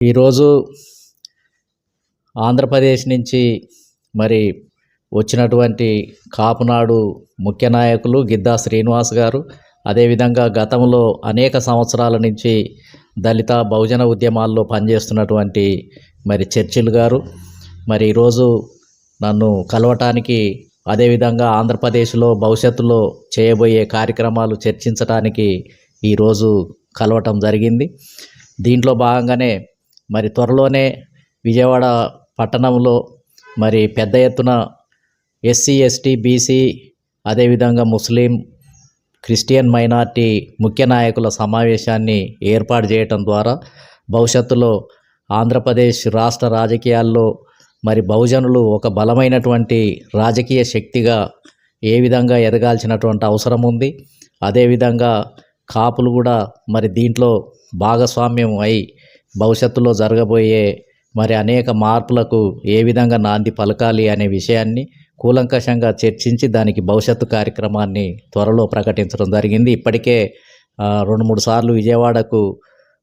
ఈరోజు ఆంధ్రప్రదేశ్ నుంచి మరి వచ్చినటువంటి కాపునాడు ముఖ్య నాయకులు గిద్దా శ్రీనివాస్ గారు. అదేవిధంగా గతంలో అనేక సంవత్సరాల నుంచి దళిత బహుజన ఉద్యమాల్లో పనిచేస్తున్నటువంటి మరి చర్చిల్ గారు. మరి ఈరోజు నన్ను కలవటానికి అదేవిధంగా ఆంధ్రప్రదేశ్లో భవిష్యత్తులో చేయబోయే కార్యక్రమాలు చర్చించడానికి ఈరోజు కలవటం జరిగింది. దీంట్లో భాగంగానే మరి త్వరలోనే విజయవాడ పట్టణంలో మరి పెద్ద ఎత్తున ఎస్సీ ఎస్టీ బీసీ అదేవిధంగా ముస్లిం క్రిస్టియన్ మైనార్టీ ముఖ్య నాయకుల సమావేశాన్ని ఏర్పాటు చేయటం ద్వారా భవిష్యత్తులో ఆంధ్రప్రదేశ్ రాష్ట్ర రాజకీయాల్లో మరి బహుజనులు ఒక బలమైనటువంటి రాజకీయ శక్తిగా ఏ విధంగా ఎదగాల్సినటువంటి అవసరం ఉంది. అదేవిధంగా కాపులు కూడా మరి దీంట్లో భాగస్వామ్యం అయి భవిష్యత్తులో జరగబోయే మరి అనేక మార్పులకు ఏ విధంగా నాంది పలకాలి అనే విషయాన్ని కూలంకషంగా చర్చించి దానికి భవిష్యత్తు కార్యక్రమాన్ని త్వరలో ప్రకటించడం జరిగింది. ఇప్పటికే రెండు మూడు సార్లు విజయవాడకు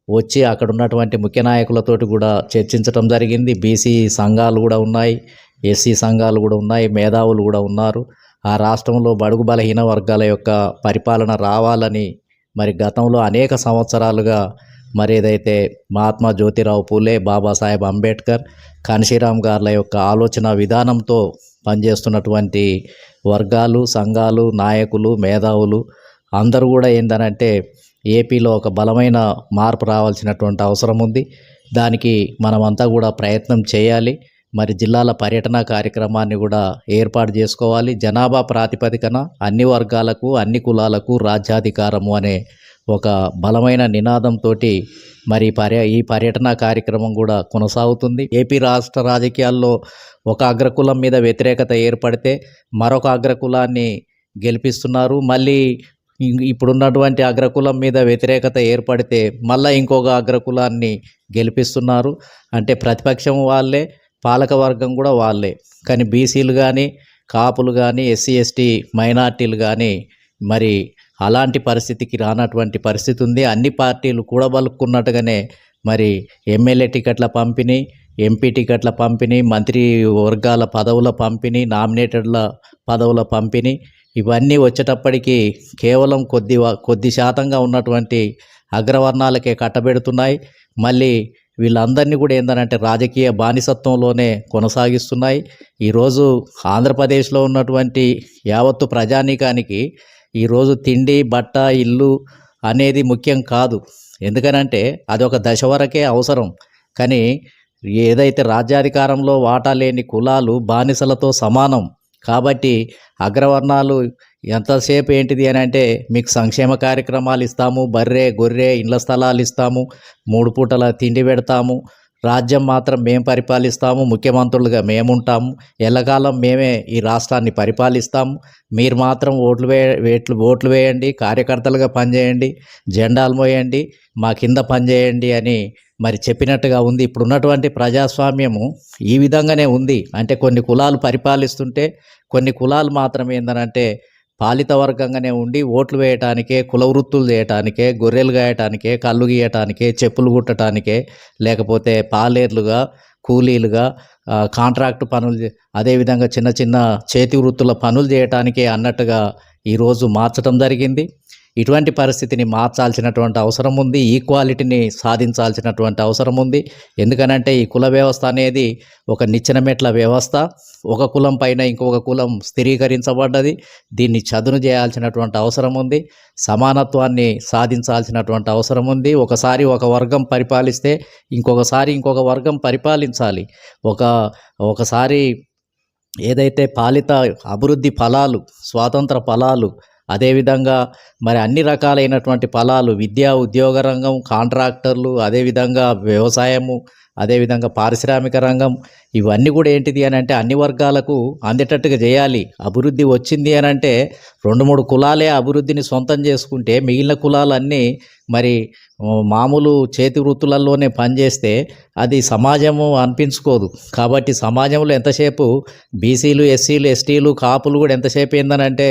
వచ్చి అక్కడ ఉన్నటువంటి ముఖ్య నాయకులతోటి కూడా చర్చించడం జరిగింది. బీసీ సంఘాలు కూడా ఉన్నాయి ఎస్సీ సంఘాలు కూడా ఉన్నాయి మేధావులు కూడా ఉన్నారు. ఆ రాష్ట్రంలో బడుగు బలహీన వర్గాల యొక్క పరిపాలన రావాలని మరి గతంలో అనేక సంవత్సరాలుగా మరి ఏదైతే మహాత్మా జ్యోతిరావు పూలే బాబాసాహెబ్ అంబేద్కర్ కాన్షీరామ్ గార్ల యొక్క ఆలోచన విధానంతో పనిచేస్తున్నటువంటి వర్గాలు సంఘాలు నాయకులు మేధావులు అందరూ కూడా ఏందనంటే ఏపీలో ఒక బలమైన మార్పు రావాల్సినటువంటి అవసరం ఉంది. దానికి మనమంతా కూడా ప్రయత్నం చేయాలి. మరి జిల్లాల పర్యటన కార్యక్రమాన్ని కూడా ఏర్పాటు చేసుకోవాలి. జనాభా ప్రాతిపదికన అన్ని వర్గాలకు అన్ని కులాలకు రాజ్యాధికారము అనే ఒక బలమైన నినాదంతో మరి పర్య ఈ పర్యటన కార్యక్రమం కూడా కొనసాగుతుంది. ఏపీ రాష్ట్ర రాజకీయాల్లో ఒక అగ్రకులం మీద వ్యతిరేకత ఏర్పడితే మరొక అగ్రకులాన్ని గెలిపిస్తున్నారు. మళ్ళీ ఇప్పుడున్నటువంటి అగ్రకులం మీద వ్యతిరేకత ఏర్పడితే మళ్ళీ ఇంకొక అగ్రకులాన్ని గెలిపిస్తున్నారు. అంటే ప్రతిపక్షం వాళ్ళే పాలకవర్గం కూడా వాళ్ళే. కానీ బీసీలు కానీ కాపులు కానీ ఎస్సీ ఎస్టీ మైనార్టీలు కానీ మరి అలాంటి పరిస్థితికి రానటువంటి పరిస్థితి ఉంది. అన్ని పార్టీలు కూడబలుక్కున్నట్టుగానే మరి ఎమ్మెల్యే టికెట్ల పంపిణీ ఎంపీ టికెట్ల పంపిణీ మంత్రి వర్గాల పదవుల పంపిణీ నామినేటెడ్ల పదవుల పంపిణీ ఇవన్నీ వచ్చేటప్పటికీ కేవలం కొద్ది కొద్ది శాతంగా ఉన్నటువంటి అగ్రవర్ణాలకే కట్టబెడుతున్నాయి. మళ్ళీ వీళ్ళందరినీ కూడా ఏంటంటే రాజకీయ బానిసత్వంలోనే కొనసాగిస్తున్నాయి. ఈరోజు ఆంధ్రప్రదేశ్లో ఉన్నటువంటి యావత్తు ప్రజానీకానికి ఈరోజు తిండి బట్ట ఇల్లు అనేది ముఖ్యం కాదు. ఎందుకనంటే అది ఒక దశ వరకే అవసరం. కానీ ఏదైతే రాజ్యాధికారంలో వాటా లేని కులాలు బానిసలతో సమానం. కాబట్టి అగ్రవర్ణాలు ఎంతసేపు ఏంటిది అని అంటే మీకు సంక్షేమ కార్యక్రమాలు ఇస్తాము బర్రె గొర్రె ఇండ్ల స్థలాలు ఇస్తాము మూడు పూటల తిండి పెడతాము రాజ్యం మాత్రం మేము పరిపాలిస్తాము ముఖ్యమంత్రులుగా మేముంటాము. ఎల్లకాలం మేమే ఈ రాష్ట్రాన్ని పరిపాలిస్తాము. మీరు మాత్రం ఓట్లు వే వేట్లు ఓట్లు వేయండి కార్యకర్తలుగా పనిచేయండి జెండాలు మోయండి మా కింద పనిచేయండి అని మరి చెప్పినట్టుగా ఉంది. ఇప్పుడు ఉన్నటువంటి ప్రజాస్వామ్యము ఈ విధంగానే ఉంది. అంటే కొన్ని కులాలు పరిపాలిస్తుంటే కొన్ని కులాలు మాత్రం ఏందనంటే పాలిత వర్గంగానే ఉండి ఓట్లు వేయటానికే కుల వృత్తులు చేయటానికే గొర్రెలు గాయటానికే కళ్ళు గీయటానికే చెప్పులు కుట్టడానికే లేకపోతే పాలేర్లుగా కూలీలుగా కాంట్రాక్ట్ పనులు అదేవిధంగా చిన్న చిన్న చేతి వృత్తుల పనులు చేయటానికే అన్నట్టుగా ఈరోజు మార్చడం జరిగింది. ఇటువంటి పరిస్థితిని మార్చాల్సినటువంటి అవసరం ఉంది ఈక్వాలిటీని సాధించాల్సినటువంటి అవసరం ఉంది. ఎందుకనంటే ఈ కుల వ్యవస్థ అనేది ఒక నిచ్చెన మెట్ల వ్యవస్థ. ఒక కులం పైన ఇంకొక కులం స్థిరీకరించబడ్డది. దీన్ని చదును చేయాల్సినటువంటి అవసరం ఉంది. సమానత్వాన్ని సాధించాల్సినటువంటి అవసరం ఉంది. ఒకసారి ఒక వర్గం పరిపాలిస్తే ఇంకొకసారి ఇంకొక వర్గం పరిపాలించాలి. ఒక ఒకసారి ఏదైతే పాలిత అభివృద్ధి ఫలాలు స్వాతంత్ర ఫలాలు అదేవిధంగా మరి అన్ని రకాలైనటువంటి ఫలాలు విద్యా ఉద్యోగ రంగం కాంట్రాక్టర్లు అదేవిధంగా వ్యవసాయము అదేవిధంగా పారిశ్రామిక రంగం ఇవన్నీ కూడా ఏంటిది అని అంటే అన్ని వర్గాలకు అందేటట్టుగా చేయాలి. అభివృద్ధి వచ్చింది అని అంటే రెండు మూడు కులాలే అభివృద్ధిని సొంతం చేసుకుంటే మిగిలిన కులాలన్నీ మరి మామూలు చేతి వృత్తులలోనే పనిచేస్తే అది సమాజము అనిపించుకోదు. కాబట్టి సమాజంలో ఎంతసేపు బీసీలు ఎస్సీలు ఎస్టీలు కాపులు కూడా ఎంతసేపు ఏందనంటే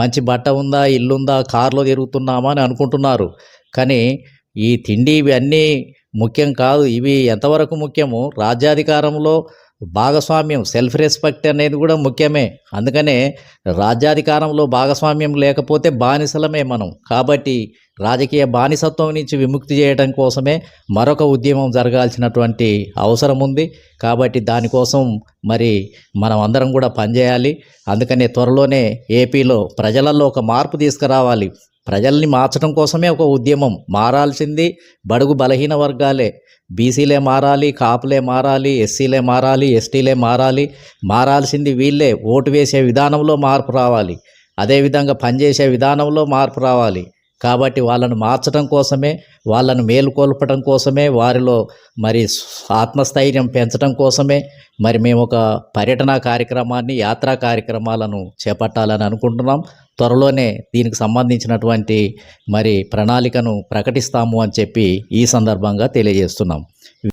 మంచి బట్ట ఉందా ఇల్లుందా కారులో తిరుగుతున్నామా అని అనుకుంటున్నారు. కానీ ఈ తిండి ఇవన్నీ ముఖ్యం కాదు. ఇవి ఎంతవరకు ముఖ్యము రాజ్యాధికారంలో భాగస్వామ్యం సెల్ఫ్ రెస్పెక్ట్ అనేది కూడా ముఖ్యమే. అందుకనే రాజ్యాధికారంలో భాగస్వామ్యం లేకపోతే బానిసలమే మనం. కాబట్టి రాజకీయ బానిసత్వం నుంచి విముక్తి చేయడం కోసమే మరొక ఉద్యమం జరగాల్సినటువంటి అవసరం ఉంది. కాబట్టి దానికోసం మరి మనం అందరం కూడా పనిచేయాలి. అందుకనే త్వరలోనే ఏపీలో ప్రజలలో ఒక మార్పు తీసుకురావాలి. ప్రజల్ని మార్చడం కోసమే ఒక ఉద్యమం. మారాల్సింది బడుగు బలహీన వర్గాలే. బీసీలే మారాలి కాపులే మారాలి ఎస్సీలే మారాలి ఎస్టీలే మారాలి. మారాల్సింది వీళ్ళే. ఓటు వేసే విధానంలో మార్పు రావాలి. అదేవిధంగా పనిచేసే విధానంలో మార్పు రావాలి. కాబట్టి వాళ్ళను మార్చడం కోసమే వాళ్ళను మేలుకొల్పడం కోసమే వారిలో మరి ఆత్మస్థైర్యం పెంచడం కోసమే మరి మేము ఒక పర్యటన కార్యక్రమాన్ని యాత్రా కార్యక్రమాలను చేపట్టాలని అనుకుంటున్నాం. త్వరలోనే దీనికి సంబంధించినటువంటి మరి ప్రణాళికను ప్రకటిస్తాము అని చెప్పి ఈ సందర్భంగా తెలియజేస్తున్నాం.